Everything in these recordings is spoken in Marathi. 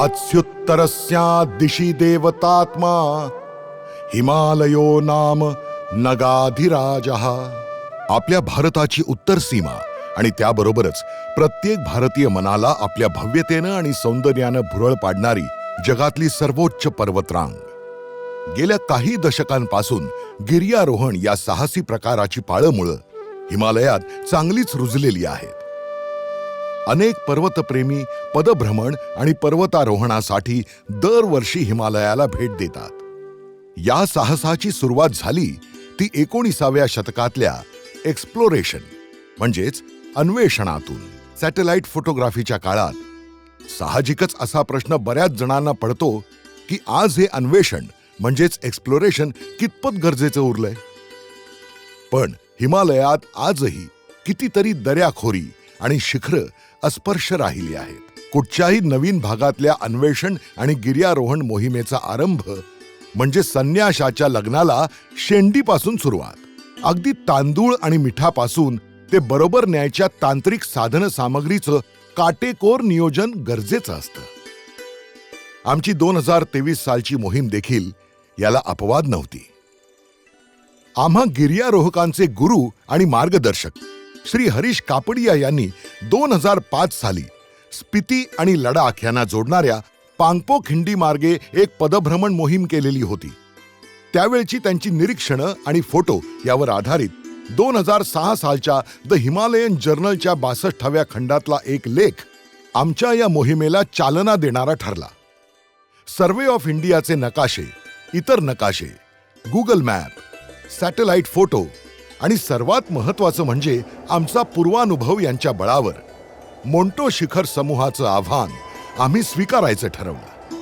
अत्युत्तरस्या दिशि देवतात्मा हिमालयो नाम नगाधिराजः। आपल्या भारताची उत्तर सीमा आणि त्याबरोबरच प्रत्येक भारतीय मनाला आपल्या भव्यतेनं आणि सौंदर्यानं भुरळ पाडणारी जगातली सर्वोच्च पर्वतरांग. गेल्या काही दशकांपासून गिर्यारोहण या साहसी प्रकाराची पाळंमुळं हिमालयात चांगलीच रुजलेली आहेत. अनेक पर्वतप्रेमी पदभ्रमण आणि पर्वतारोहणासाठी दरवर्षी हिमालयाला भेट देतात. या साहसाची सुरुवात झाली ती एकोणीसाव्या शतकातल्या एक्सप्लोरेशन म्हणजेच अन्वेषणातून. सॅटेलाइट फोटोग्राफीच्या काळात साहजिकच असा प्रश्न बऱ्याच जणांना पडतो की आज हे अन्वेषण म्हणजेच एक्सप्लोरेशन कितपत गरजेचं उरलंय? पण हिमालयात आजही कितीतरी दऱ्याखोरी आणि शिखरं अस्पर्श राहिली आहेत. कुठच्याही नवीन भागातल्या अन्वेषण आणि गिर्यारोहण मोहिमेचा आरंभ म्हणजे संन्याशाच्या लग्नाला शेंडीपासून सुरुवात. अगदी तांदूळ आणि मिठापासून ते बरोबर न्यायच्या तांत्रिक साधन सामग्रीचं काटेकोर नियोजन गरजेचं असतं. आमची दोन हजार तेवीस सालची मोहीम देखील याला अपवाद नव्हती. आम्हा गिर्यारोहकांचे गुरु आणि मार्गदर्शक श्री हरीश कापडिया यांनी दोन हजार पाच साली स्पिती आणि लडाख यांना जोडणाऱ्या पांगपो खिंडी मार्गे एक पदभ्रमण मोहीम केलेली होती. त्यावेळची त्यांची निरीक्षणं आणि फोटो यावर आधारित दोन हजार सहा सालच्या द हिमालयन जर्नलच्या बासष्टाव्या खंडातला एक लेख आमच्या या मोहिमेला चालना देणारा ठरला. सर्वे ऑफ इंडियाचे नकाशे इतर नकाशे गुगल मॅप सॅटेलाइट फोटो आणि सर्वात महत्त्वाचं म्हणजे आमचा पूर्वानुभव यांच्या बळावर. मोंटो शिखर समूहाचं आव्हान आम्ही स्वीकारायचं ठरवलं.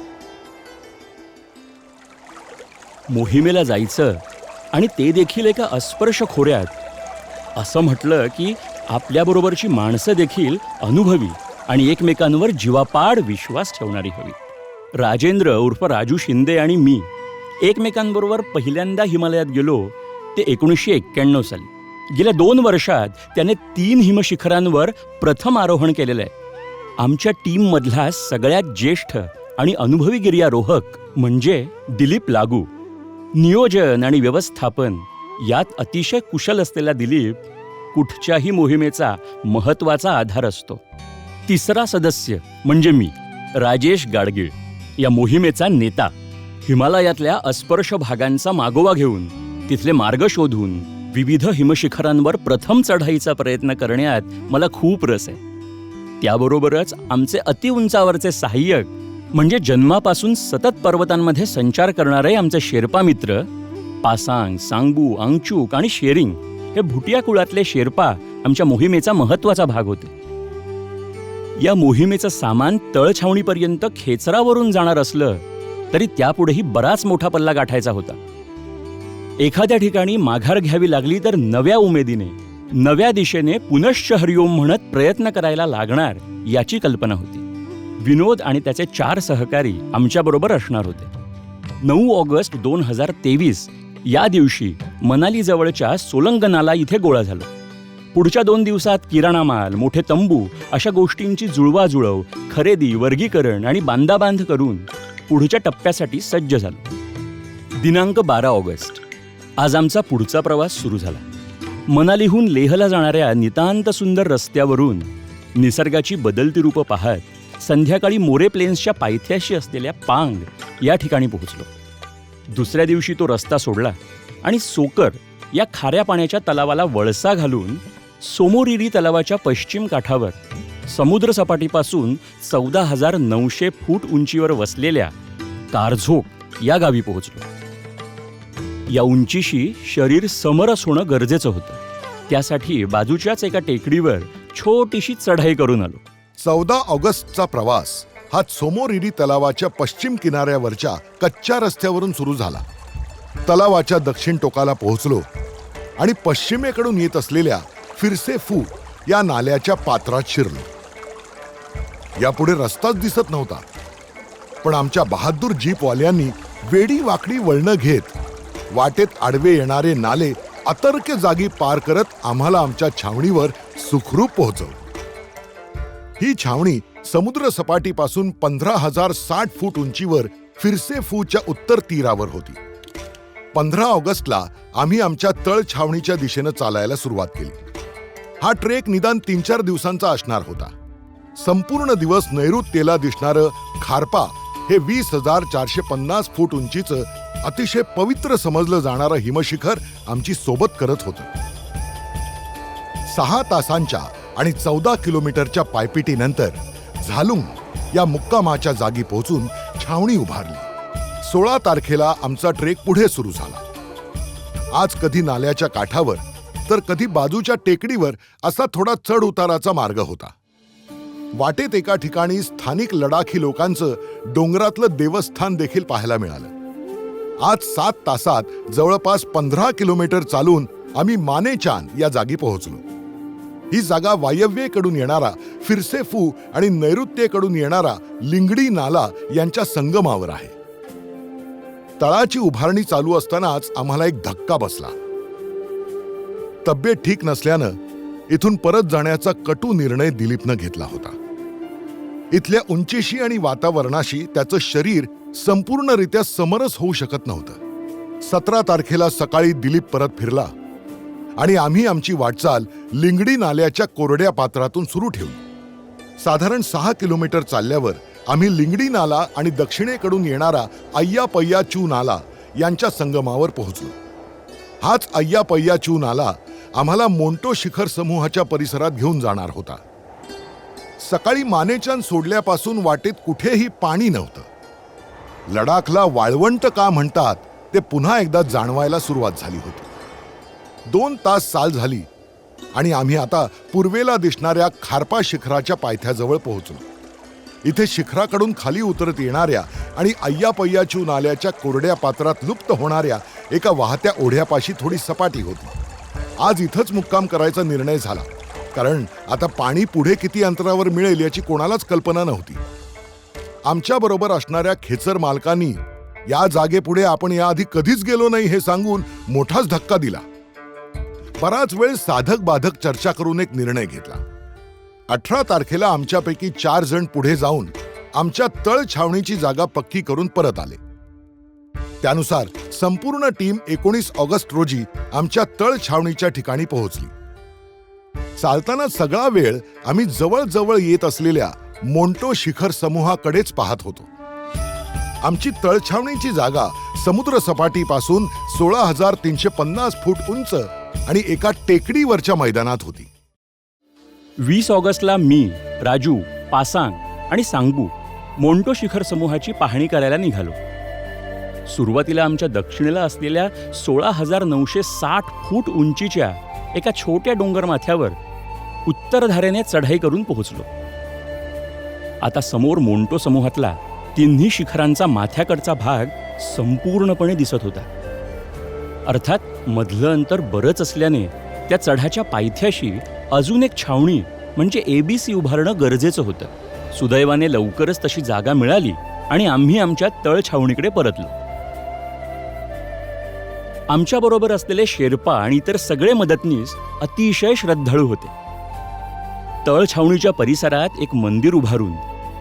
मोहिमेला जायचं आणि ते देखील एका अस्पर्श खोऱ्यात. असं म्हटलं की आपल्याबरोबरची माणसं देखील अनुभवी आणि एकमेकांवर जीवापाड विश्वास ठेवणारी हवी. राजेंद्र उर्फ राजू शिंदे आणि मी एकमेकांबरोबर पहिल्यांदा हिमालयात गेलो ते एकोणीसशे एक्क्याण्णव साली. गेल्या दोन वर्षात त्याने तीन हिमशिखरांवर प्रथम आरोहण केलेलं आहे. आमच्या टीममधला सगळ्यात ज्येष्ठ आणि अनुभवी गिर्यारोहक म्हणजे दिलीप लागू. नियोजन आणि व्यवस्थापन यात अतिशय कुशल असलेला दिलीप कुठच्याही मोहिमेचा महत्त्वाचा आधार असतो. तिसरा सदस्य म्हणजे मी राजेश गाडगीळ या मोहिमेचा नेता. हिमालयातल्या अस्पर्श भागांचा मागोवा घेऊन तिथले मार्ग शोधून विविध हिमशिखरांवर प्रथम चढाईचा प्रयत्न करण्यात मला खूप रस आहे. त्याबरोबरच आमचे अतिउंचावरचे सहाय्यक म्हणजे जन्मापासून सतत पर्वतांमध्ये संचार करणारे आमचे शेर्पा मित्र पासांग सांगबू आंगचूक आणि शेरिंग हे भुटिया कुळातले शेर्पा आमच्या मोहिमेचा महत्त्वाचा भाग होते. या मोहिमेचं सामान तळछावणीपर्यंत खेचरावरून जाणार असलं तरी त्यापुढेही बराच मोठा पल्ला गाठायचा होता. एखाद्या ठिकाणी माघार घ्यावी लागली तर नव्या उमेदीने नव्या दिशेने पुनश्च हरिओम म्हणत प्रयत्न करायला लागणार याची कल्पना होती. विनोद आणि त्याचे चार सहकारी आमच्याबरोबर असणार होते. नऊ ऑगस्ट दोन हजार तेवीस या दिवशी मनालीजवळच्या सोलंगनाला इथे गोळा झालो. पुढच्या दोन दिवसात किराणा माल मोठे तंबू अशा गोष्टींची जुळवाजुळव खरेदी वर्गीकरण आणि बांधाबांध करून पुढच्या टप्प्यासाठी सज्ज झालो. दिनांक बारा ऑगस्ट. आज आमचा पुढचा प्रवास सुरू झाला. मनालीहून लेहला जाणाऱ्या नितांत सुंदर रस्त्यावरून निसर्गाची बदलती रूपं पाहत संध्याकाळी मोरे प्लेन्सच्या पायथ्याशी असलेल्या पांग या ठिकाणी पोहोचलो. दुसऱ्या दिवशी तो रस्ता सोडला आणि सोकर या खाऱ्या पाण्याच्या तलावाला वळसा घालून सोमोरिरी तलावाच्या पश्चिम काठावर समुद्रसपाटीपासून चौदा हजार नऊशे फूट उंचीवर वसलेल्या कारझोक या गावी पोहोचलो. या उंचीशी शरीर समरस होणं गरजेचं होतं. त्यासाठी बाजूच्याच एका टेकडीवर छोटीशी चढाई करून आलो. चौदा ऑगस्टचा प्रवास हा सोमोरिरी तलावाच्या पश्चिम किनाऱ्यावरच्या कच्च्या रस्त्यावरून सुरू झाला. तलावाच्या दक्षिण टोकाला पोहोचलो आणि पश्चिमेकडून येत असलेल्या फिरसे फू या नाल्याच्या पात्रात शिरलो. यापुढे रस्ताच दिसत नव्हता. पण आमच्या बहादूर जीपवाल्यांनी वेडी वाकडी वळणं घेत वाटेत आडवे येणारे नाले अतर्क जागी पार करत आम्हाला आमच्या छावणीवर सुखरूप पोहोचव. ही छावणी समुद्र सपाटीपासून पंधरा हजार साठ फूट उंचीवर फिरसे फूच्या उत्तर तीरावर होती. पंधरा ऑगस्टला आम्ही आमच्या तळ छावणीच्या दिशेनं चालायला सुरुवात केली. हा ट्रेक निदान तीन चार दिवसांचा असणार होता. संपूर्ण दिवस नैऋत्येला दिसणारं खारपा हे वीस हजार चारशे पन्नास फूट उंचीचं अतिशय पवित्र समजलं जाणारं हिमशिखर आमची सोबत करत होतं. सहा तासांच्या आणि चौदा किलोमीटरच्या पायपिटीनंतर झालुंग या मुक्कामाच्या जागी पोहोचून छावणी उभारली. सोळा तारखेला आमचा ट्रेक पुढे सुरू झाला. आज कधी नाल्याच्या काठावर तर कधी बाजूच्या टेकडीवर असा थोडा चढ उताराचा मार्ग होता. वाटेत एका ठिकाणी स्थानिक लडाखी लोकांचं डोंगरातलं देवस्थान देखील पाहायला मिळालं. आज सात तासात जवळपास पंधरा किलोमीटर चालून आम्ही मानेचान या जागी पोहोचलो. ही जागा वायव्येकडून येणारा फिरसेफू आणि नैऋत्येकडून येणारा लिंगडी नाला यांच्या संगमावर आहे. तळाची उभारणी चालू असतानाच आम्हाला एक धक्का बसला. तब्येत ठीक नसल्यानं इथून परत जाण्याचा कटू निर्णय दिलीपनं घेतला होता. इथल्या उंचीशी आणि वातावरणाशी त्याचं शरीर संपूर्णरित्या समरस होऊ शकत नव्हतं. सतरा तारखेला सकाळी दिलीप परत फिरला आणि आम्ही आमची वाटचाल लिंगडी नाल्याच्या कोरड्या पात्रातून सुरू ठेवली. साधारण सहा किलोमीटर चालल्यावर आम्ही लिंगडी नाला आणि दक्षिणेकडून येणारा अय्यापय्या चू नाला यांच्या संगमावर पोहोचलो. हाच अय्यापय्या चू नाला आम्हाला मोंटो शिखर समूहाच्या परिसरात घेऊन जाणार होता. सकाळी मानेचान सोडल्यापासून वाटेत कुठेही पाणी नव्हतं. लडाखला वाळवंट का म्हणतात ते पुन्हा एकदा जाणवायला सुरुवात झाली होती. दोन तास साल झाली आणि आम्ही आता पूर्वेला दिसणाऱ्या खारपा शिखराच्या पायथ्याजवळ पोहोचलो. इथे शिखराकडून खाली उतरत येणाऱ्या आणि अय्यापय्याचू नाल्याच्या कोरड्या पात्रात लुप्त होणाऱ्या एका वाहत्या ओढ्यापाशी थोडी सपाटी होती. आज इथंच मुक्काम करायचा निर्णय झाला. कारण आता पाणी पुढे किती अंतरावर मिळेल याची कोणालाच कल्पना नव्हती. आमच्या बरोबर असणाऱ्या खेचर मालकांनी या जागेपुढे आपण याआधी कधीच गेलो नाही हे सांगून मोठाच धक्का दिला. बराच वेळ साधक बाधक चर्चा करून एक निर्णय घेतला. अठरा तारखेला आमच्यापैकी चार जण पुढे जाऊन आमच्या तळ छावणीची जागा पक्की करून परत आले. त्यानुसार संपूर्ण टीम एकोणीस ऑगस्ट रोजी आमच्या तळ छावणीच्या ठिकाणी पोहोचली. चालताना सगळा वेळ आम्ही जवळजवळ येत असलेल्या मोंटो शिखर समूहाकडेच पाहत होतो. आमची तळछावणीची जागा समुद्र सपाटीपासून सोळा हजार तीनशे पन्नास फूट उंच आणि एका टेकडीवरच्या मैदानात होती. वीस ऑगस्टला मी राजू पासांग आणि सांगू मोंटो शिखर समूहाची पाहणी करायला निघालो. सुरुवातीला आमच्या दक्षिणेला असलेल्या सोळा हजार नऊशे साठ फूट उंचीच्या एका छोट्या डोंगर माथ्यावर उत्तरधारेने चढाई करून पोहोचलो. आता समोर मोंटो समूहातला तिन्ही शिखरांचा माथ्याकडचा भाग संपूर्णपणे दिसत होता. अर्थात मधलं अंतर बरंच असल्याने त्या चढाच्या पायथ्याशी अजून एक छावणी म्हणजे एबीसी उभारणं गरजेचं होतं. सुदैवाने लवकरच तशी जागा मिळाली आणि आम्ही आमच्या तळ छावणीकडे परतलो. आमच्याबरोबर असलेले शेर्पा आणि इतर सगळे मदतनीस अतिशय श्रद्धाळू होते. तळ छावणीच्या परिसरात एक मंदिर उभारून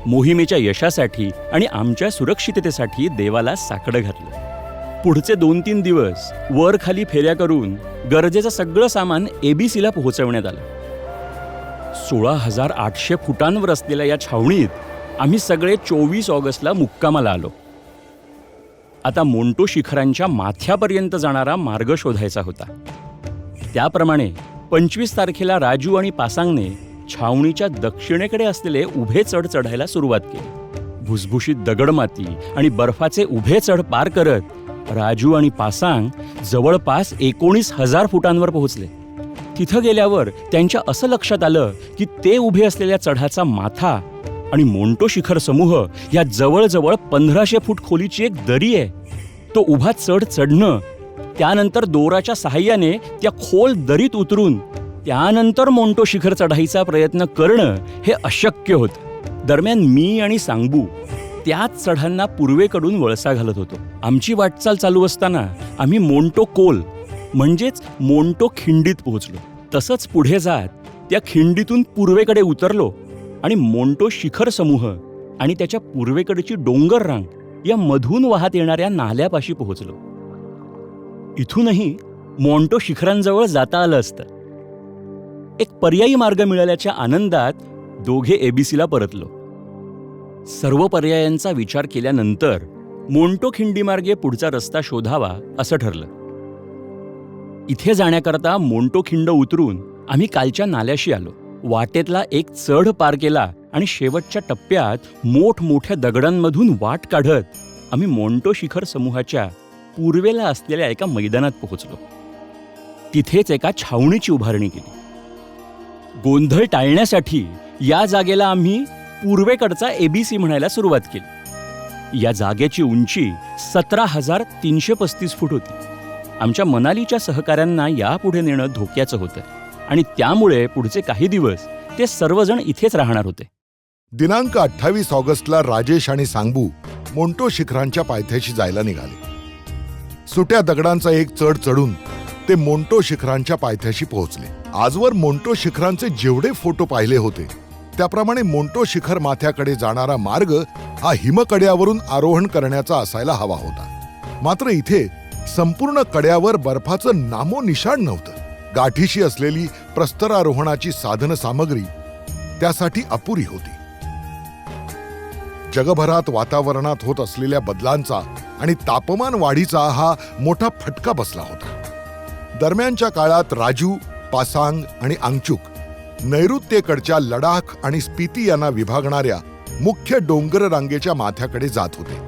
मोहिमेच्या यशासाठी आणि आमच्या सुरक्षिततेसाठी देवाला साकडं घातलं. पुढचे दोन तीन दिवस वर खाली फेऱ्या करून गरजेचं सगळं सामान एबीसीला पोहोचवण्यात आलं. सोळा हजार आठशे फुटांवर असलेल्या या छावणीत आम्ही सगळे चोवीस ऑगस्टला मुक्कामाला आलो. आता मोंटो शिखरांच्या माथ्यापर्यंत जाणारा मार्ग शोधायचा होता. त्याप्रमाणे पंचवीस तारखेला राजू आणि पासांगने छावणीच्या दक्षिणेकडे असलेले उभे चढ चढायला सुरुवात केली. भुसभुशीत दगडमाती आणि बर्फाचे उभे चढ पार करत राजू आणि पासांग जवळपास एकोणीस हजार फुटांवर पोहोचले. तिथं गेल्यावर त्यांच्या असं लक्षात आलं की ते उभे असलेल्या चढाचा माथा आणि मोंटो शिखर समूह या जवळजवळ पंधराशे फूट खोलीची एक दरी आहे. तो उभा चढ चढणं त्यानंतर दोराच्या सहाय्याने त्या खोल दरीत उतरून त्यानंतर मोंटो शिखर चढाईचा प्रयत्न करणं हे अशक्य होतं. दरम्यान मी आणि सांगबू त्याच चढांना पूर्वेकडून वळसा घालत होतो. आमची वाटचाल चालू असताना आम्ही मोंटो कोल म्हणजेच मोंटो खिंडीत पोहोचलो. तसंच पुढे जात त्या खिंडीतून पूर्वेकडे उतरलो आणि मोंटो शिखर समूह आणि त्याच्या पूर्वेकडची डोंगर रांग या मधून वाहत येणाऱ्या नाल्यापाशी पोहोचलो. इथूनही मोंटो शिखरांजवळ जाता आलं असतं. एक पर्यायी मार्ग मिळाल्याच्या आनंदात दोघे एबीसीला परतलो. सर्व पर्यायांचा विचार केल्यानंतर मोंटो खिंडीमार्गे पुढचा रस्ता शोधावा असं ठरलं. इथे जाण्याकरता मोंटो खिंड उतरून आम्ही कालच्या नाल्याशी आलो. वाटेतला एक चढ पार केला आणि शेवटच्या टप्प्यात मोठमोठ्या दगडांमधून वाट काढत आम्ही मोंटो शिखर समूहाच्या पूर्वेला असलेल्या एका मैदानात पोहोचलो. तिथेच एका छावणीची उभारणी केली. गोंधळ टाळण्यासाठी या जागेला आम्ही पूर्वेकडचा एबीसी म्हणायला सुरुवात केली. या जागेची उंची सतरा हजार तीनशे पस्तीस फूट होती. आमच्या मनालीच्या सहकाऱ्यांना यापुढे नेणं धोक्याचं होतं आणि त्यामुळे पुढचे काही दिवस ते सर्वजण इथेच राहणार होते. दिनांक अठ्ठावीस ऑगस्टला राजेश आणि सांगबू मोंटो शिखरांच्या पायथ्याशी जायला निघाले. सुट्या दगडांचा एक चढ चढून ते मोंटो शिखरांच्या पायथ्याशी पोहोचले. आजवर मोंटो शिखरांचे जेवढे फोटो पाहिले होते त्याप्रमाणे मोंटो शिखर माथ्याकडे जाणारा मार्ग हा हिमकड्यावरून आरोहण करण्याचा असायला हवा होता. मात्र इथे संपूर्ण कड्यावर बर्फाचं नामोनिशाण नव्हतं. गाठीशी असलेली प्रस्तरारोहणाची साधन सामग्री त्यासाठी अपुरी होती. जगभरात वातावरणात होत असलेल्या बदलांचा आणि तापमान वाढीचा हा मोठा फटका बसला होता. दरम्यानच्या काळात राजू पासांग आणि आंगचुक नैऋत्येकडच्या लडाख आणि स्पिती यांना विभागणाऱ्या मुख्य डोंगर रांगेच्या माथ्याकडे जात होते.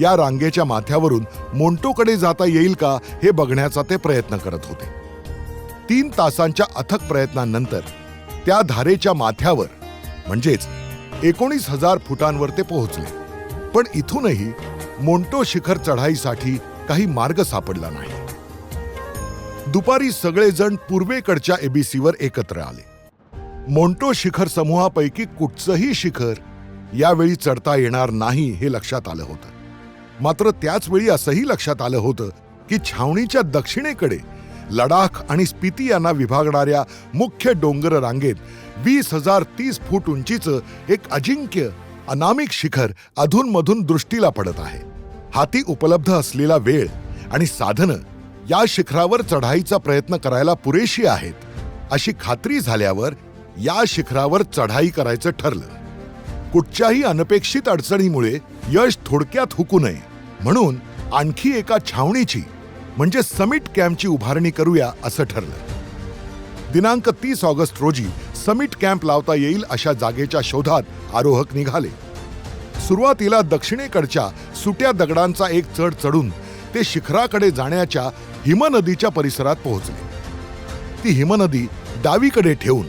या रांगेच्या माथ्यावरून मोंटोकडे जाता येईल का हे बघण्याचा ते प्रयत्न करत होते. तीन तासांच्या अथक प्रयत्नांनंतर त्या धारेच्या माथ्यावर म्हणजेच एकोणीस हजार फुटांवर ते पोहोचले. पण इथूनही मोंटो शिखर चढाईसाठी काही मार्ग सापडला नाही. दुपारी सगळेजण पूर्वेकडच्या एबीसीवर एकत्र आले. मोंटो शिखर समूहापैकी कुठचंही शिखर यावेळी चढता येणार नाही हे लक्षात आलं होतं. मात्र त्याचवेळी असंही लक्षात आलं होतं की छावणीच्या दक्षिणेकडे लडाख आणि स्पिती यांना विभागणाऱ्या मुख्य डोंगर रांगेत वीस हजार तीस फूट उंचीचं एक अजिंक्य अनामिक शिखर अधूनमधून दृष्टीला पडत आहे. हाती उपलब्ध असलेला वेळ आणि साधनं या शिखरावर चढाईचा प्रयत्न करायला पुरेशी आहेत अशी खात्री झाल्यावर या शिखरावर चढाई करायचं ठरलं. कुठच्याही अनपेक्षित अडचणीमुळे यश थोडक्यात हुकू नये. म्हणून आणखी एका छावणीची म्हणजे समिट कॅम्पची उभारणी करूया असं ठरलं. दिनांक तीस ऑगस्ट रोजी समिट कॅम्प लावता येईल अशा जागेच्या शोधात आरोहक निघाले. सुरुवातीला दक्षिणेकडच्या सुट्या दगडांचा एक चढ चढून ते शिखराकडे जाण्याच्या हिमनदीच्या परिसरात पोहोचले. ती हिमनदी डावीकडे ठेवून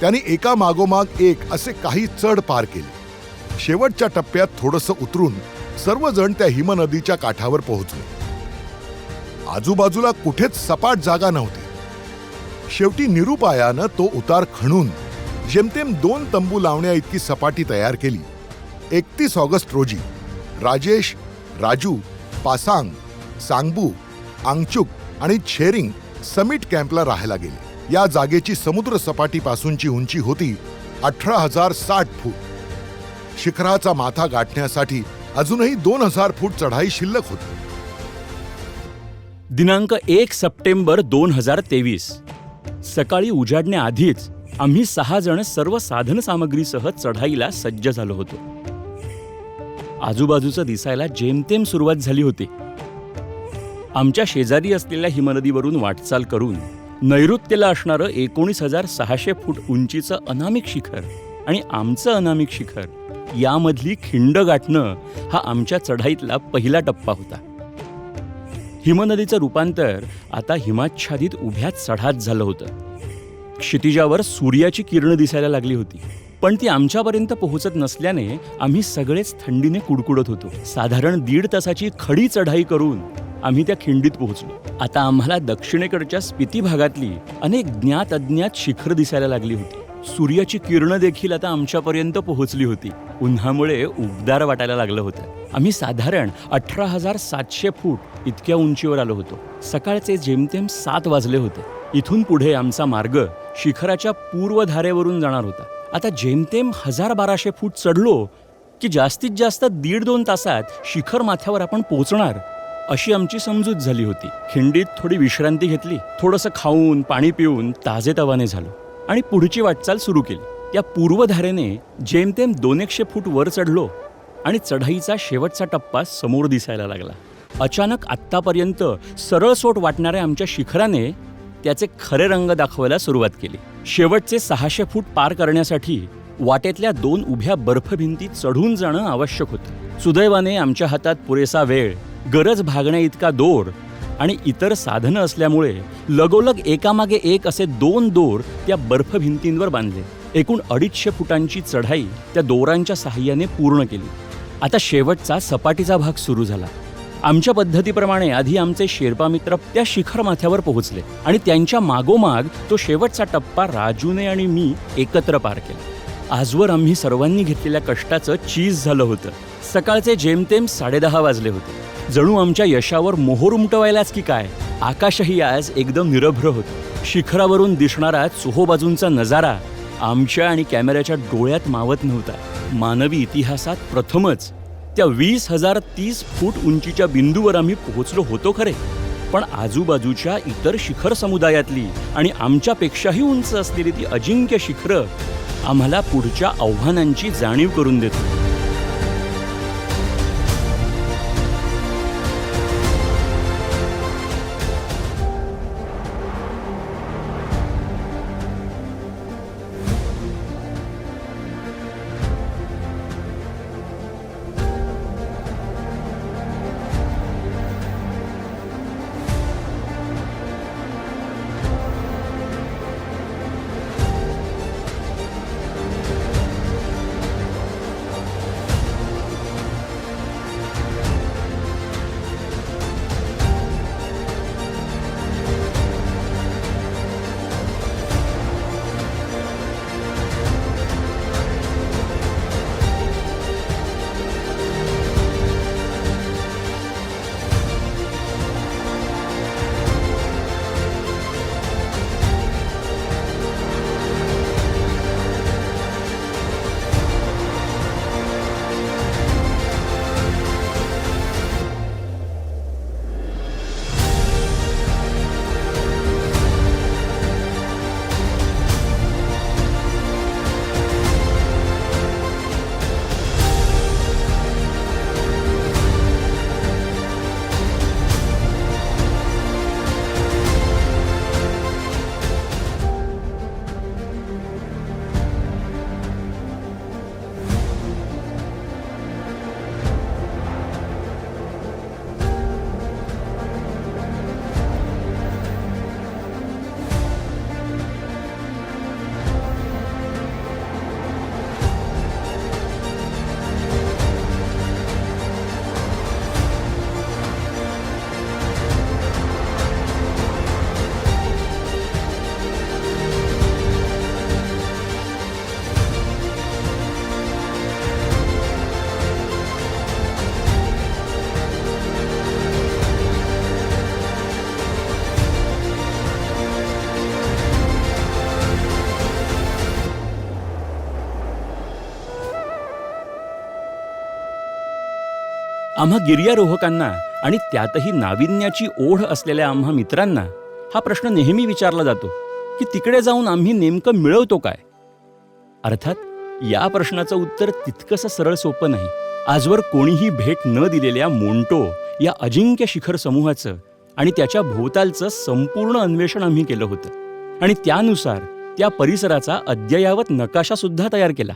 त्यांनी एका मागोमाग एक असे काही चढ पार केले. शेवटच्या टप्प्यात थोडंसं उतरून सर्वजण त्या हिमनदीच्या काठावर पोहोचले. आजूबाजूला कुठेच सपाट जागा नव्हती. शेवटी निरुपायानं तो उतार खणून जेमतेम दोन तंबू लावण्या इतकी सपाटी तयार केली. एकतीस ऑगस्ट रोजी राजेश राजू पासांग सांगबू आंगचुक आणि छेरिंग समिट कॅम्पला राहायला गेले. या जागेची समुद्र सपाटीपासूनची उंची होती अठरा हजार साठ फूट. शिखराचा माथा गाठण्यासाठी अजूनही दोन हजार फूट चढाई शिल्लक होती. दिनांक एक सप्टेंबर दोन हजार तेवीस. सकाळी उजाडण्याआधीच आम्ही सहा जण सर्व साधन सामग्रीसह चढाईला सज्ज झालो होतो. आजूबाजूचं दिसायला जेमतेम सुरुवात झाली होती. आमच्या शेजारी असलेल्या हिमनदीवरून वाटचाल करून नैऋत्येला असणारं एकोणीस हजार सहाशे फूट उंचीचं अनामिक शिखर आणि आमचं अनामिक शिखर यामधली खिंड गाठणं हा आमच्या चढाईतला पहिला टप्पा होता. हिमनदीचं रूपांतर आता हिमाच्छादित उभ्या चढात झालं होतं. क्षितिजावर सूर्याची किरणं दिसायला लागली होती पण ती आमच्यापर्यंत पोहोचत नसल्याने आम्ही सगळेच थंडीने कुडकुडत होतो. साधारण दीड तासाची खडी चढाई करून आम्ही त्या खिंडीत पोहोचलो. आता आम्हाला दक्षिणेकडच्या स्पिती भागातली अनेक ज्ञात अज्ञात शिखर दिसायला लागली होती. सूर्याची किरणं देखील आता आमच्यापर्यंत पोहोचली होती. उन्हामुळे उबदार वाटायला लागलं होतं. आम्ही साधारण अठरा हजार सातशे फूट इतक्या उंचीवर आलो होतो. सकाळचे जेमतेम सात वाजले होते. इथून पुढे आमचा मार्ग शिखराच्या पूर्व धारेवरून जाणार होता. आता जेमतेम हजार बाराशे फूट चढलो की जास्तीत जास्त दीड दोन तासात शिखर माथ्यावर आपण पोहोचणार अशी आमची समजूत झाली होती. खिंडीत थोडी विश्रांती घेतली. थोडंसं खाऊन पाणी पिऊन ताजेतवाने झालो. आणि पुढची वाटचाल सुरू केली. या पूर्वधारेने जेमतेम दोन एकशे फूट वर चढलो आणि चढाईचा शेवटचा टप्पा समोर दिसायला लागला. अचानक आत्तापर्यंत सरळसोट वाटणाऱ्या आमच्या शिखराने त्याचे खरे रंग दाखवायला सुरुवात केली. शेवटचे सहाशे फूट पार करण्यासाठी वाटेतल्या दोन उभ्या बर्फभिंती चढून जाणं आवश्यक होतं. सुदैवाने आमच्या हातात पुरेसा वेळ गरज भागण्या इतका दोर आणि इतर साधनं असल्यामुळे लगोलग एकामागे एक असे दोन दोर त्या बर्फ भिंतींवर बांधले. एकूण अडीचशे फुटांची चढाई त्या दोरांच्या सहाय्याने पूर्ण केली. आता शेवटचा सपाटीचा भाग सुरू झाला. आमच्या पद्धतीप्रमाणे आधी आमचे शेर्पा मित्र त्या शिखर माथ्यावर पोहोचले आणि त्यांच्या मागोमाग तो शेवटचा टप्पा राजूने आणि मी एकत्र पार केला. आजवर आम्ही सर्वांनी घेतलेल्या कष्टाचं चीज झालं होतं. सकाळचे जेमतेम साडेदहा वाजले होते. जणू आमच्या यशावर मोहोर उमटवायलाच की काय? आकाशही आज एकदम निरभ्र होतं. शिखरावरून दिसणारा चोहोबाजूंचा नजारा आमच्या आणि कॅमेऱ्याच्या डोळ्यात मावत नव्हता. मानवी इतिहासात प्रथमच त्या वीस हजार तीस फूट उंचीच्या बिंदूवर आम्ही पोहोचलो होतो खरे. पण आजूबाजूच्या इतर शिखर समुदायातली आणि आमच्यापेक्षाही उंच असलेली ती अजिंक्य शिखरं आम्हाला पुढच्या आव्हानांची जाणीव करून देतो आम्हा गिर्यारोहकांना आणि त्यातही नाविन्याची ओढ असलेल्या आम्हा मित्रांना हा प्रश्न नेहमी विचारला जातो की तिकडे जाऊन आम्ही नेमकं मिळवतो काय? अर्थात या प्रश्नाचं उत्तर तितकंसं सरळ सोपं नाही. आजवर कोणीही भेट न दिलेल्या मोंटो या अजिंक्य शिखर समूहाचं आणि त्याच्या भोवतालचं संपूर्ण अन्वेषण आम्ही केलं होतं. आणि त्यानुसार त्या परिसराचा अद्ययावत नकाशासुद्धा तयार केला.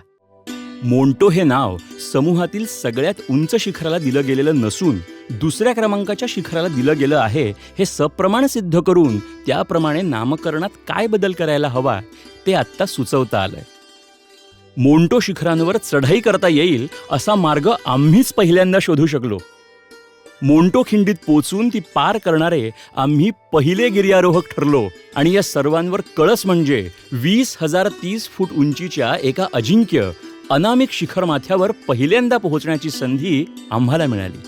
मोंटो हे नाव समूहातील सगळ्यात उंच शिखराला दिलं गेलेलं नसून दुसऱ्या क्रमांकाच्या शिखराला दिलं गेलं आहे हे सप्रमाण सिद्ध करून त्याप्रमाणे नामकरणात काय बदल करायला हवा ते आत्ता सुचवता आलंय. मोंटो शिखरांवर चढाई करता येईल असा मार्ग आम्हीच पहिल्यांदा शोधू शकलो. मोंटो खिंडीत पोचून ती पार करणारे आम्ही पहिले गिर्यारोहक ठरलो आणि या सर्वांवर कळस म्हणजे वीस हजार तीस फूट उंचीच्या एका अजिंक्य अनामिक शिखर माथ्यावर पहिल्यांदा पोहोचण्याची संधी आम्हाला मिळाली.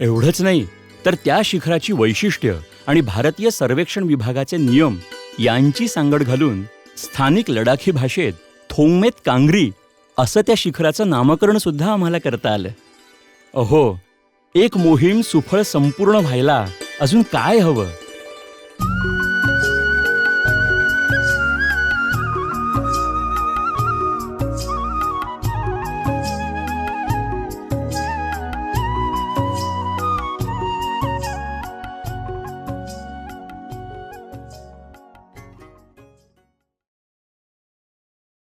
एवढंच नाही तर त्या शिखराची वैशिष्ट्य आणि भारतीय सर्वेक्षण विभागाचे नियम यांची सांगड घालून स्थानिक लडाखी भाषेत थोंगमेत कांगरी असं त्या शिखराचं नामकरण सुद्धा आम्हाला करता आलं. अहो एक मोहीम सुफळ संपूर्ण व्हायला अजून काय हवं?